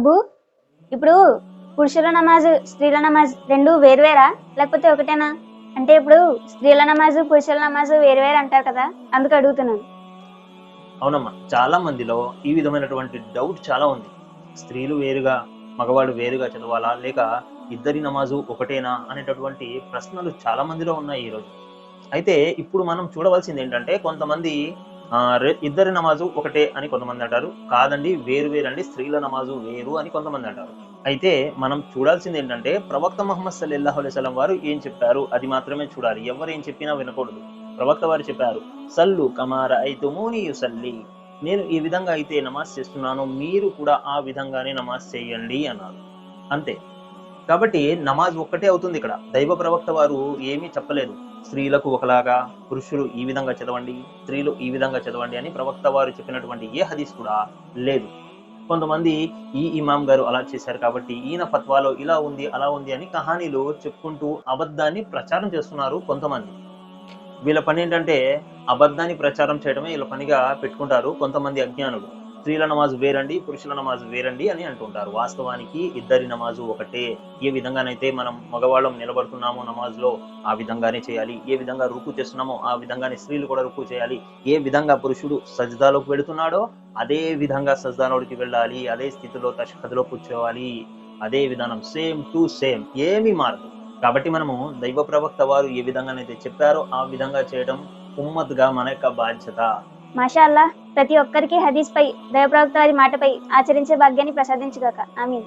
అబ్బు ఇప్పుడు పురుషుల నమాజ్ స్త్రీల నమాజ్ రెండు వేరువేరా? లేకపోతే ఒకటేనా? అంటే ఇప్పుడు స్త్రీల నమాజ్ పురుషుల నమాజ్ వేరువేరు అంటారు కదా అందుకు అడుగుతున్నాను. అవునమ్మా చాలా మందిలో ఈ విధమైనటువంటి డౌట్ చాలా ఉంది. స్త్రీలు వేరుగా మగవాడు వేరుగా చదవాలా? లేక ఇద్దరి నమాజు ఒకటేనా? అనేటటువంటి ప్రశ్నలు చాలా మందిలో ఉన్నాయి ఈరోజు. అయితే ఇప్పుడు మనం చూడవలసింది ఏంటంటే కొంతమంది ఇద్దరి నమాజు ఒకటే అని కొంతమంది అంటారు. కాదండి వేరు వేరు అండి స్త్రీల నమాజు వేరు అని కొంతమంది అంటారు. అయితే మనం చూడాల్సింది ఏంటంటే ప్రవక్త మహమ్మద్ సల్లల్లాహు అలైవలం వారు ఏం చెప్పారు? అది మాత్రమే చూడాలి. ఎవరు ఏం చెప్పినా వినకూడదు. ప్రవక్త వారు చెప్పారు సల్లు కమార అయితుమూని సల్లి నేను ఈ విధంగా అయితే నమాజ్ చేస్తున్నానో మీరు కూడా ఆ విధంగానే నమాజ్ చేయండి అన్నారు. అంతే. కాబట్టి నమాజ్ ఒక్కటే అవుతుంది ఇక్కడ. దైవ ప్రవక్త వారు ఏమీ చెప్పలేదు. స్త్రీలకు ఒకలాగా పురుషులు ఈ విధంగా చదవండి స్త్రీలు ఈ విధంగా చదవండి అని ప్రవక్త వారు చెప్పినటువంటి ఏ హదీస్ కూడా లేదు. కొంతమంది ఈ ఇమాం గారు అలా చేశారు కాబట్టి ఈయన ఫత్వాలో ఇలా ఉంది అలా ఉంది అని కహానీలు చెప్పుకుంటూ అబద్ధాన్ని ప్రచారం చేస్తున్నారు కొంతమంది. వీళ్ళ పని ఏంటంటే అబద్ధాన్ని ప్రచారం చేయడమే వీళ్ళ పనిగా పెట్టుకుంటారు కొంతమంది అజ్ఞానులు. స్త్రీల నమాజ్ వేరండి పురుషుల నమాజ్ వేరండి అని అంటుంటారు. వాస్తవానికి ఇద్దరి నమాజు ఒకటే. ఏ విధంగానైతే మనం మగవాళ్ళం నిలబడుతున్నామో నమాజ్లో ఆ విధంగానే చేయాలి. ఏ విధంగా రుకు చేస్తున్నామో ఆ విధంగానే స్త్రీలు కూడా రుకు చేయాలి. ఏ విధంగా పురుషుడు సజ్దాలోకి వెళుతున్నాడో అదే విధంగా సజ్దాలోకి వెళ్ళాలి. అదే స్థితిలో తషహద్లో కూర్చోవాలి. అదే విధానం. Same to same. ఏమీ మారదు. కాబట్టి మనము దైవ ప్రవక్త వారు ఏ విధంగానైతే చెప్పారో ఆ విధంగా చేయడం ఉమ్మత్గా మన యొక్క బాధ్యత. మాషాల్లా ప్రతి ఒక్కరికి హదీస్ పై దైవప్రవక్త వారి మాటపై ఆచరించే భాగ్యాన్ని ప్రసాదించుగాక. ఆమీన్.